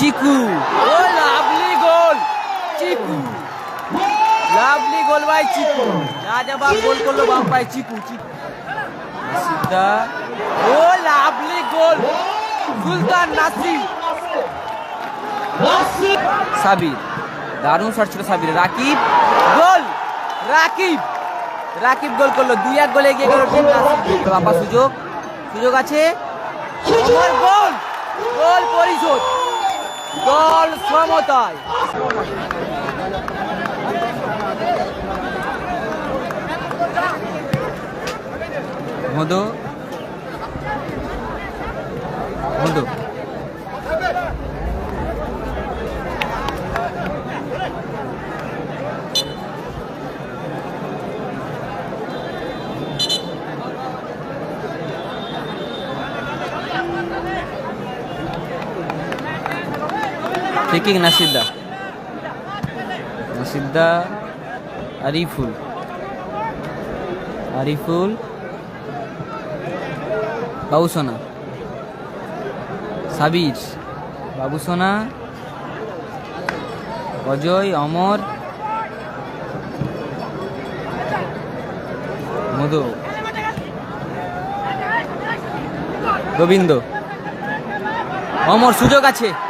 Chiku. O, lovely goal. Chiku. Lovely goal by Chiku. লাজবাব goal করল বাম পায় চিকু চিকু। সিদ্ধা। ও, লাভলি গোল। সুলতান নাসিম। সাবির। দারুণ শট ছিল সাবির রাকিব গোল। রাকিব। রাকিব গোল করল। দুই এক গোলে এগিয়ে গেল বাবা, সুযোগ। সুযোগ আছে। গোল। গোল পরিশোধ। গোল সমতায়। মধু। মধু। কিকিং নাসিদ্দা। নাসিদ্দা আরিফুল। আরিফুল। বাবু সোনা সাবির। বাবু সোনা অজয়, অমর। মধু। গোবিন্দ অমর, সুযোগ আছে।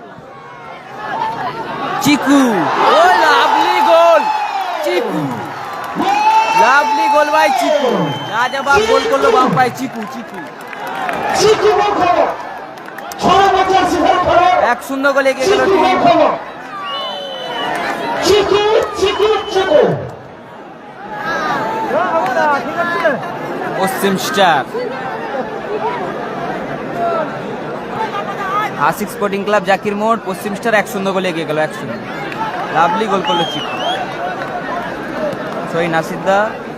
চিকু। ও lovely goal. Chiku. Lovely goal by Chiku. রাজাবাব goal করল বাম পায় চিকু চিকু। এক শূন্য গোলে এগিয়ে গেল Chiku Chiku Chiku. Paschim Star. Ashik Sporting Club Zakir Mor, Paschim Star এক শূন্য গোলে এগিয়ে গেল, এক শূন্য। লাভলি গোল করল চিকু। সই নাসিদ্দা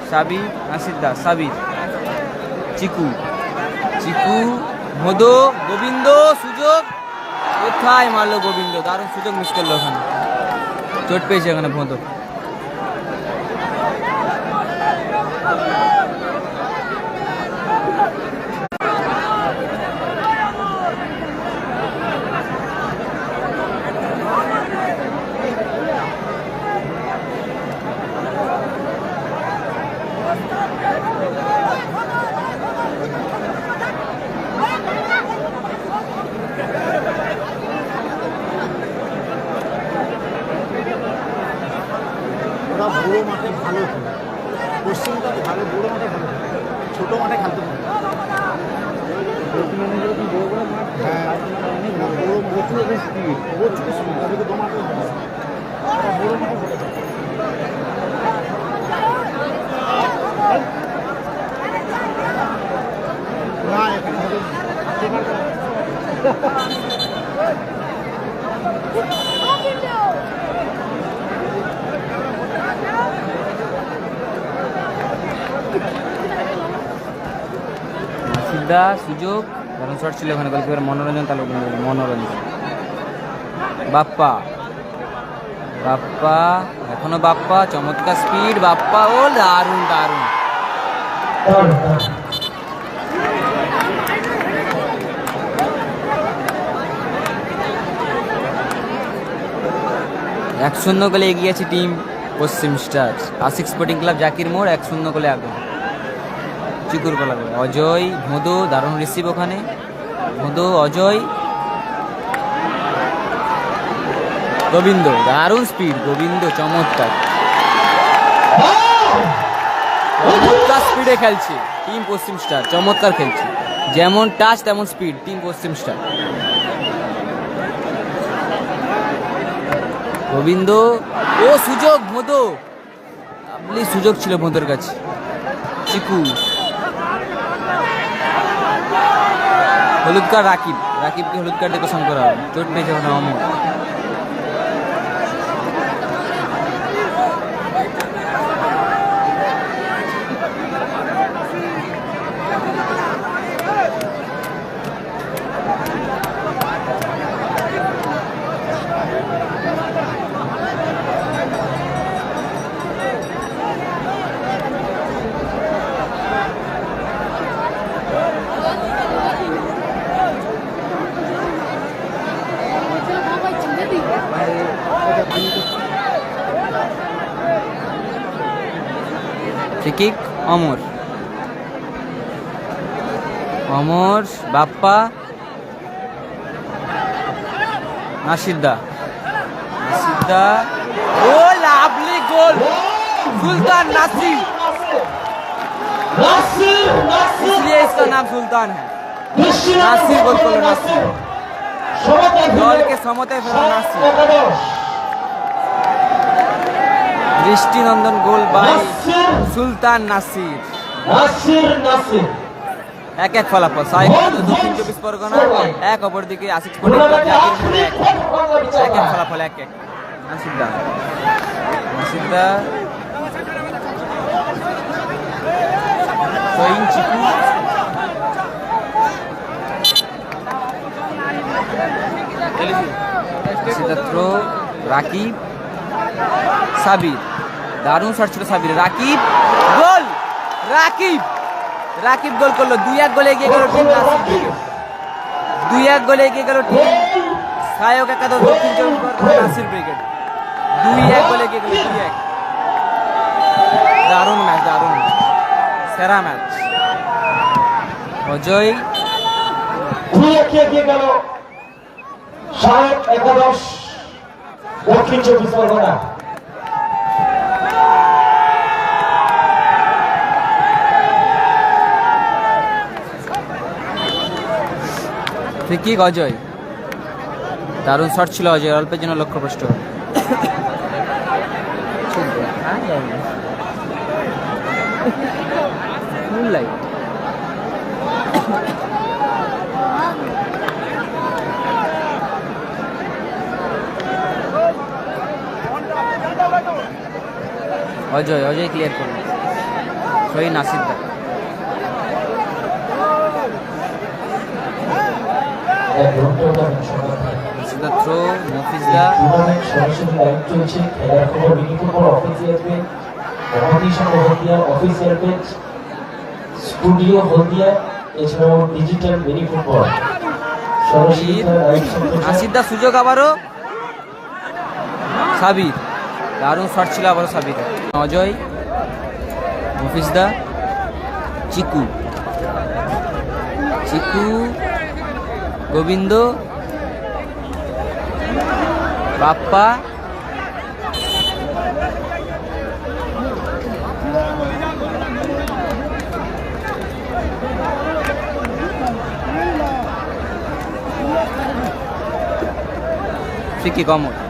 সাবির নাসিদ্দা সাবির। চিকু। চিকু, মধু, গোবিন্দ, সুযোগ। কোথায় মারলো গোবিন্দ? দারুণ সুযোগ মিস করল ওখানে। চোট পেয়েছে ওখানে ভোঁদো ওরা বড়ো মাঠে ভালো খেলে পশ্চিমটা ভালো বড়ো মাঠে ভালো খেলে ছোটো মাঠে খেলতে পারে হ্যাঁ না, বড়ো প্রচুর স্পিড প্রচুর স্পিড তাদেরকে দমাতে হবে ওরা বড়ো মাঠে ভালো খেলে। না এখানে হবে না। সিদ্ধা সুযোগ দারুণ শট ছিল ওখানে গোলকিপার মনোরঞ্জন তালুক মনোরঞ্জন। বাপ্পা। বাপ্পা, এখনও বাপ্পা, চমৎকার স্পিড বাপ্পা, ও দারুণ দারুণ। এক শূন্য গোলে এগিয়ে আছে team Paschim Star Ashik Sporting Club Zakir Mor, এক শূন্য গোলে আগে চিকুর কলা করে অজয় ভোদো দারুণ রিসিভ ওখানে। ভোদো অজয়। গোবিন্দ, দারুণ স্পিড গোবিন্দ চমৎকার। চমৎকার স্পিডে খেলছে। টিম পশ্চিম স্টার চমৎকার খেলছে। যেমন টাচ তেমন speed team Paschim Star Gobinda ও সুযোগ মধু। আপনি সুযোগ ছিল মধুর কাছে। চিকু। হলুদ কার্ড রাকিব। রাকিবকে হলুদ কার্ড দেখে করা হবে। চোট নেই যখন অমর। কিক অমর অমর বাপ্পা নাসিদ্দা নাসিদ্দা oh lovely goal Sultan Nasir Nasir Nasir इसलिए इसका नाम सुल्तान है নাসির নাসির গোল করলো, নাসির। দলকে সমতায় ফেরানো নাসির দৃষ্টিনন্দন গোল বাই সুলতান নাসির। নাসির নাসির। এক এক ফলাফল সাইকেল দক্ষিণ চব্বিশ পরগনা এক অপরদিকে আশিক পণ্ডিত জাকির এক এক ফলাফল এক এক। নাসিদ্দা নাসিদ্দা সইন চিকু। নাসিদ্দা থ্রো রাকিব। সাবির। দারুণ শট ছিল সাবির। রাকিব, গোল! রাকিব! রাকিব গোল করল। দুই এক গোলে এগিয়ে গেল টিম দুই এক গোলে এগিয়ে গেল টিম। সায়ক একাদশ দক্ষিণ চব্বিশ নাসির ব্রিগেড দুই এক গোলে এগিয়ে গেল দুই এক। দারুণ ম্যাচ দারুণ। সেরা ম্যাচ অজয়। এগিয়ে গেল। সাহেব একাদশ দক্ষিণ চব্বিশ পরগনা। ফ্রিকিক অজয়? দারুণ শট ছিল অজয় অল্পের জন্য লক্ষ্যভ্রষ্ট অজয় অজয় ক্লিয়ার করল। সহি নাসিদ্দা এক ঘণ্টা সময় নাসিদ্দা থ্রো মফিজদা টুর্নামেন্ট সরাসরি লাইভ চলছে খেলার খবর বিনীত পর official page competition Haldia official page studio Haldia এছাড়াও ডিজিটাল মিনি ফুটবল সরাসরি লাইভ সুযোগ আবারও। সাবির। দারুণ শট ছিল আবারও সাবির। অজয় মফিজদা চিকু। চিকু গোবিন্দ বাপ্পা ফিকি কমল।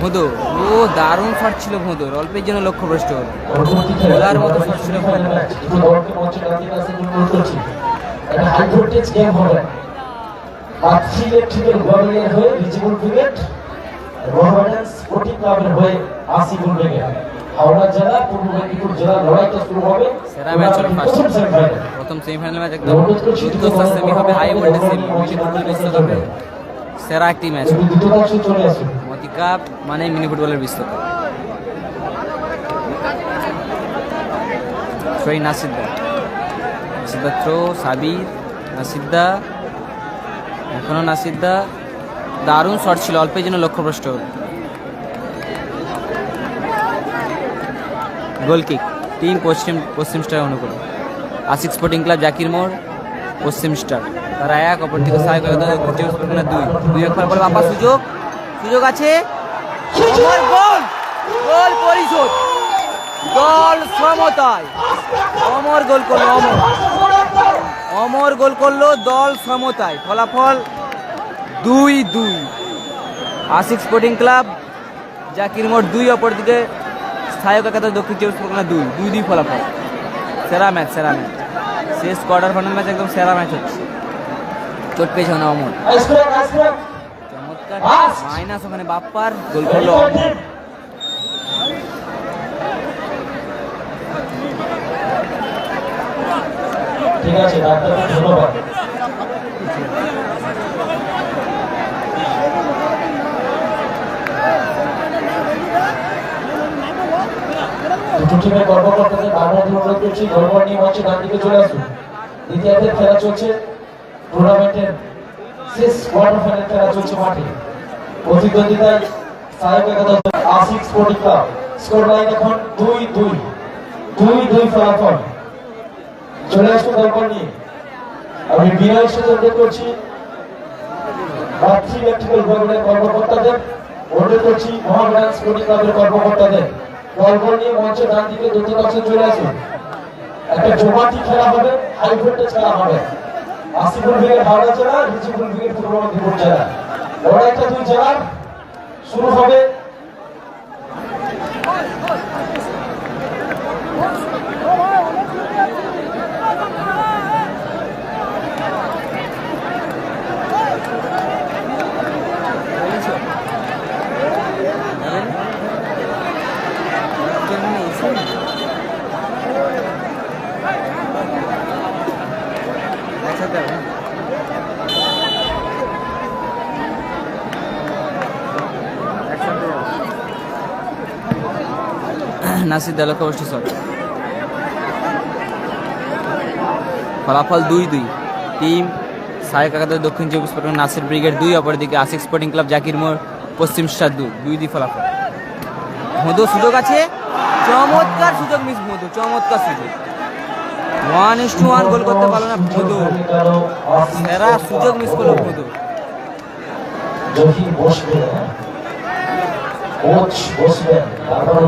ভোদো ও, দারুণ শট ছিল ভোদোর। অল্পের জন্য লক্ষ্যভ্রষ্ট হল। পরবর্তী মতো শট ছিল ম্যাচ প্রথম সেমিফাইনাল ম্যাচ একদম। সেমি হবে হাই ভোল্টেজ বিশ্বকাপে সেরা একটি ম্যাচ। মতি কাপ মানে মিনি ফুটবলের বিশ্বকাপ থ্রোই নাসিদ্দা নাসিদ্দা থ্রো সাবির নাসিদ্দা এখনও নাসিদ্দা দারুণ শট ছিল অল্পের জন্য লক্ষ্যভ্রষ্ট। হল গোল kick team Paschim Paschim Star অনুকূল। Ashik Sporting Club Zakir Mor Paschim Star. তারা এক অপর দিকে সাহেব দুই। দুই এক পরে বাপা সুযোগ। সুযোগ আছে? গোল! গোল পরিশোধ। দল সমতায়। অমর গোল করল অমর। অমর গোল করল দল সমতায়। ফলাফল দুই দুই। আশিক স্পোর্টিং ক্লাব জাকির মোট দুই, অপরদিকে স্থায়ক একাদশ দক্ষিণ চব্বিশ পরগনা দুই। দুই দুই ফলাফল। সেরা ম্যাচ সেরা ম্যাচ। শেষ কোয়ার্টার ফাইনাল ম্যাচ একদম সেরা ম্যাচ হচ্ছে। চোট পেয়েছে না চমৎকার। মাইনাস ওখানে বাপ্পার। গোল করল ঠিক আছে, ডাক্তার, ধন্যবাদ। অনুরোধ করছি গড়বড় নিয়ে মঞ্চে ডান দিকে চলে আসুন। খেলা চলছে। টুর্নামেন্টের শেষ কোয়ার্টার ফাইনাল খেলা চলছে মাঠে। প্রতিদ্বন্দ্বিতায় সাহেব একাদশ Ashik Sporting Club score line এখন দুই দুই দুই দুই ফলাফল। চলে আসুন দরকার নিয়ে। আমি বিনয়ের সাথে অনুরোধ করছি, মাতৃ ইলেকট্রিক্যাল বিভাগের কর্মকর্তাদের, অনুরোধ করছি মহামেডান স্পোর্টিং ক্লাবের কর্মকর্তাদের, দলবল নিয়ে মঞ্চের ডান দিকে দ্রুত কাছে চলে আসুন। একটা জমাটি খেলা হবে হাই ভোল্টেজ খেলা হবে। আসিফুল বিগের হাওড়া জেলা রিজিবুল বিগের পূর্ব মেদিনীপুর জেলা লড়াইটা দুই জেলার শুরু হবে নাসির দল কবষ্টি শট ফলাফল দুই দুই। টিম সাহেব একাদশ দক্ষিণ চব্বিশ পরগনা নাসির ব্রিগেড দুই, অপরদিকে Ashiq sporting club Zakir Mor, Paschim star দুই দুই দুই ফলাফল। মধু সুযোগ আছে। চমৎকার সুযোগ, মিস মধু, চমৎকার সুযোগ। One is to one goal করতে পারল না মধু। সেরা সুযোগ মিস করল মধু। তারপর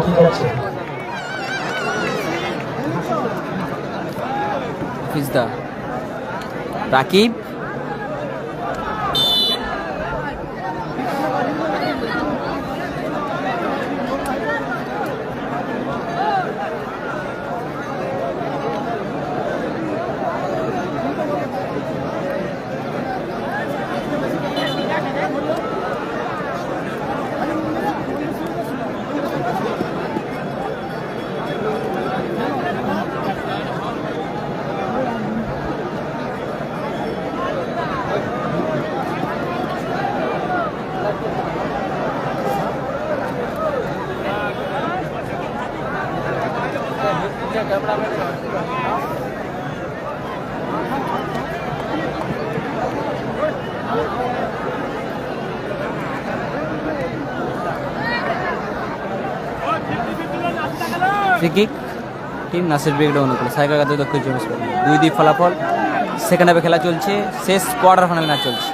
ফিজদা Rakib free kick team Nasir brigade অনুকূল। সাইকেল কাতে দক্ষিণ চব্বিশ দুই দুই ফলাফল। সেকেন্ড হাফে খেলা চলছে। শেষ কোয়ার্টার ফাইনাল ম্যাচ চলছে।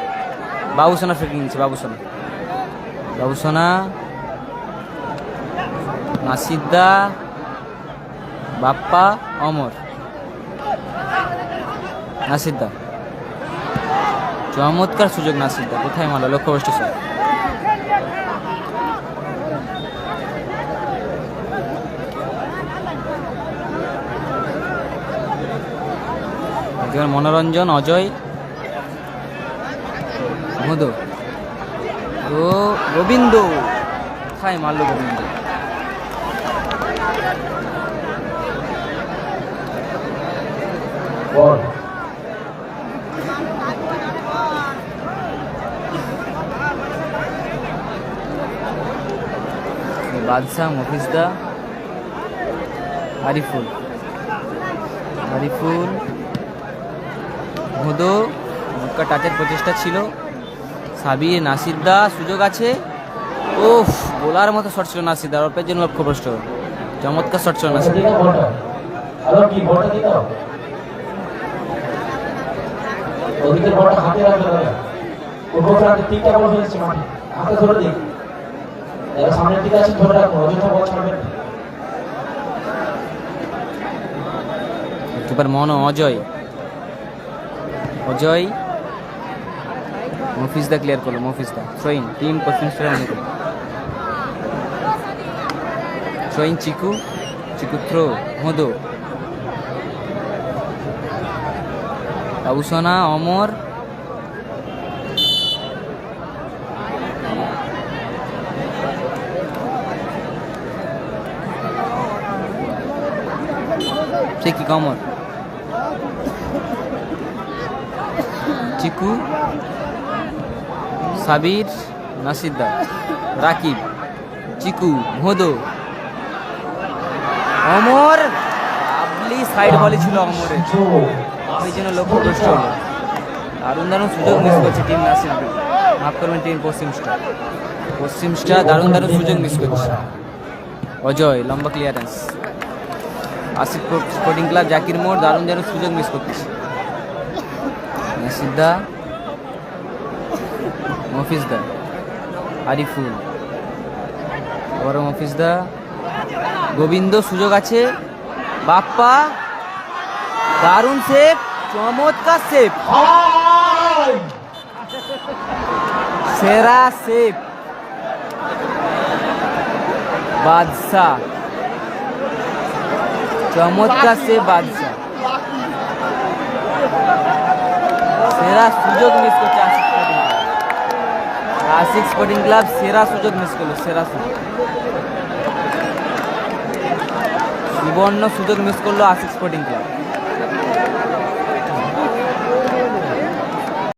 বাবুসোনা ফ্রিকিং নিচ্ছে বাবুসোনা। বাবুসোনা নাসিদ্দা বাপ্পা, অমর। নাসিদ্দা চমৎকার সুযোগ নাসিদ্দা কোথায় মারলো? লক্ষ্যবষ্টি স্যার। একজন মনোরঞ্জন, অজয়। মধু। ও, গোবিন্দ। কোথায় মারলো গোবিন্দ? বাদশাহ মফিজদা আরিফুল আরিফুল মধু, মুক্কা টাচের প্রচেষ্টা ছিল। সাবির নাসিদ্দা সুযোগ আছে। ওফ বোলার মতো শট ছিল নাসিদ্দার অল্পের জন্য লক্ষ্যভ্রষ্ট চমৎকার শট ছিল নাসির দিতে বলটা বলটা বলটা হাতে রাখবে দাদা উপরে তিনটা বল হয়েছে মাঠে। হাতে ধরে দিন যারা সামনের দিকে আছে, ধরে রাখুন অযথা বল ছাড়বেন। কিপার মনো অজয়। অজয়। মফিজদা ক্লিয়ার করল, মফিজদা। থ্রোইন টিম কোচিং মনে করল চিকু চিকু থ্রো মধু বাবুসোনা অমর। কি কমর। চিকু। সাবির নাসিদ্দা রাকিব। চিকু ভোদো অমর। লাভলি সাইড বলে ছিল অমরের। ওই জন্য লক্ষ্যভ্রষ্ট হলো দারুণ দারুণ সুযোগ মিস করছে টিম নাসির মাফ করবেন টিম পশ্চিম স্টার পশ্চিম স্টার দারুণ দারুণ সুযোগ মিস করছে। অজয়, লম্বা clearance Asif Sporting Club Zakir Mor, দারুণ দারুণ সুযোগ মিস করতেছে নাসিদ্দা মফিজদা আরিফুল। আবার মফিজদা গোবিন্দ, সুযোগ আছে। বাপ্পা দারুণ সেভ চমৎকার সেভ সেরা সেভ বাদশাহ। চমৎকার সেভ বাদশাহ। সেরা সুযোগ মিস করছে আশিক স্পোর্টিং ক্লাব সেরা সুযোগ মিস করল, সেরা সুযোগ। সুবর্ণ সুযোগ মিস করল আশিক স্পোর্টিং ক্লাব